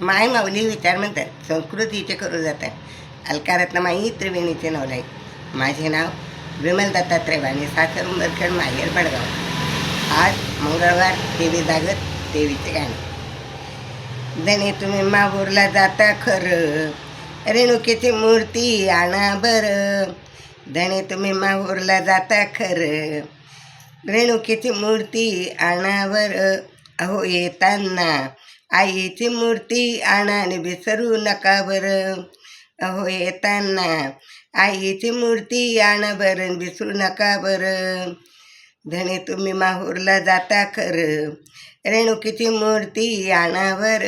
माय माऊली विचार म्हणतात संस्कृतीचे करू जातात. अलकारातनं माई त्रिवेणीचे नवलाई. माझे नाव विमल दत्तात्रय वाणी सासर उंबरखेड माहेर बडगाव. आज मंगळवार देवी जागत देवीचे गाणे. जणे तुम्ही माहूरला जाता खरं रेणुकेची मूर्ती आणा बरं. धणे तुम्ही माहूरला जाता खरं रेणुकेची मूर्ती आणा बरं. अहो येताना आईची मूर्ती आणा आणि विसरू नका बरं. अहो येताना आईची मूर्ती आणा बरं विसरू नका बरं. धने तुम्ही माहूरला जाता खरं. रेणुकीची मूर्ती आणावर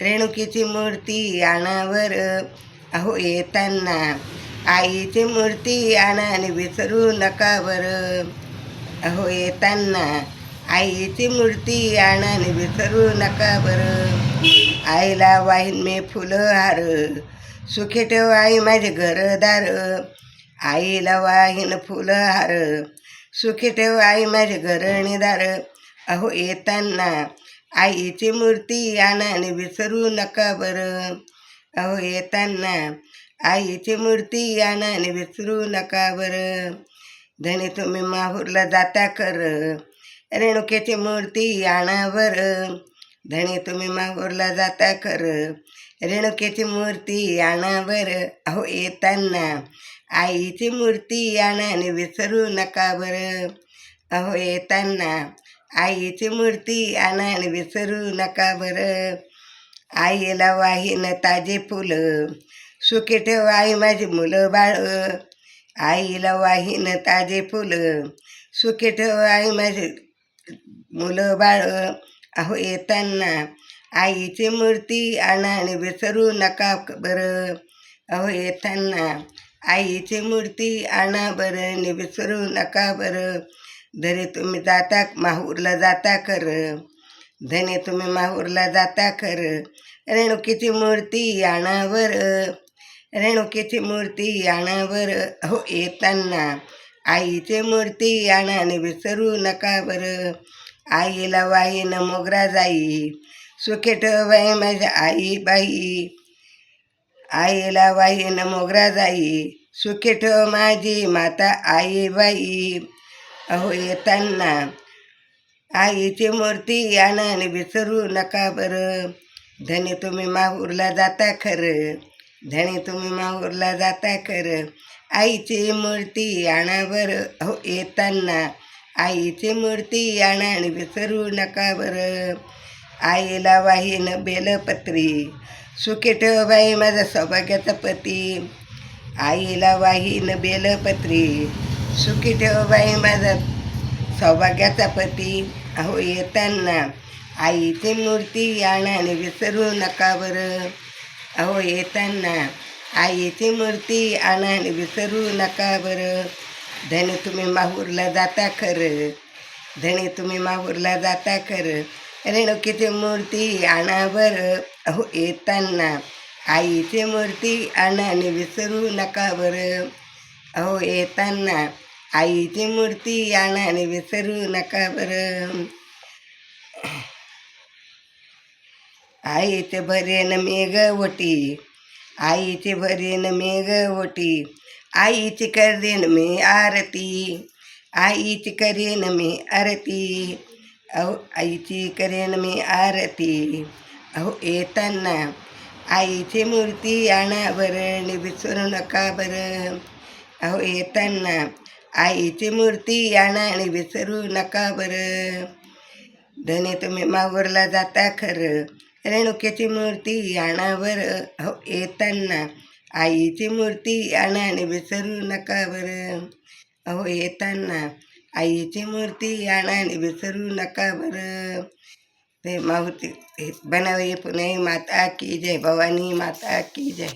रेणुकीची मूर्ती आणावर अहो येताना आईची मूर्ती आणा आणि विसरू नका बरं. अहो येताना आईची मूर्ती आणा आणि विसरू नका बरं. आईला वाहीन मी फुलं हार. सुखी ठेव आई माझे घरदार. आईला वाहीन फुलं हार. सुखी ठेव आई माझे घरणीदार. अहो येताना आईची मूर्ती आणा आणि विसरू नका बरं. अहो येताना आईची मूर्ती आणा आणि विसरू नका बरं. धनी तुम्ही माहूरला जाता कर. रेणुकेची मूर्ती आणा बरं धनी तुम्ही माहूरला जाता कर रेणुकेची मूर्ती आणा बरं अहो येताना. आईची मूर्ती आणा आणि विसरू नका बरं. अहो येताना. आईची मूर्ती आणा आणि विसरू नका बरं. आईला वाहीन ताजे फुलं. सुखी ठेव आई माझी मुलं बाळ. आईला वाहीन ताजे फुलं. सुखी ठेव आई माझी मुलं बाळ अहो येताना आईची मूर्ती आणा आणि विसरू नका बरं. अहो येताना आईची मूर्ती आणा बरं आणि विसरू नका बरं. धरे तुम्ही जाता माहूरला जाता कर. धने तुम्ही माहूरला जाता कर. रेणुकीची मूर्ती आणावर. रेणुकीची मूर्ती आणावर. हो येताना आईची मूर्ती आणा आणि विसरू नका बरं. आईला वाईन मोगरा जाई. सुखेट ठेव माझ्या आई बाई. आईला वाईन मोगरा जाई. सुखेट माझी माता आई बाई. अहो येताना आईची मूर्ती आणा आणि विसरू नका बरं. धनी तुम्ही माहूरला जाता खरं. धनी तुम्ही माहूरला जाता खरं. आईची मूर्ती आणा बरं अहो येताना. आईची मूर्ती आणा आणि विसरू नका बरं. आईला वाहीन बेलपत्री. सुखी ठेव बाई माझा सौभाग्याचा पती. आईला वाहीन बेलपत्री. सुखी ठेव बाई माझा सौभाग्याचा पती. अहो येताना. आईची मूर्ती आणा आणि विसरू नका बरं. अहो येताना. आईची मूर्ती आणा आणि विसरू नका बरं. धने तुम्ही माहूरला जाता खरं. धने तुम्ही माहूरला जाता खरं. रेणुकीची मूर्ती आणा बरं. हो येताना. आईची मूर्ती आणा आणि विसरू नका बरं. अहो येताना. आईची मूर्ती आणा आणि विसरू नका बरं. आईचे भरेन मेघ ओटी. आईची भरेन मी ओटी. आईची करेन मी आरती. आईची करेन मी आरती. अहो आईची करेन मी आरती. अहो येताना आईची मूर्ती आणा बरं विसरू नका बरं. अहो येताना आईची मूर्ती आणा आणि विसरू नका बरं. धने तुम्ही माहूरला जाता खरं. रेणुक्याची मूर्ती आणावर हो येताना आईची मूर्ती आणा आणि विसरू नका बरं. अहो येताना आईची मूर्ती आणा आणि विसरू नका बरं. ते माहुती बनावे पुणे माता की जय भवानी माता की जय.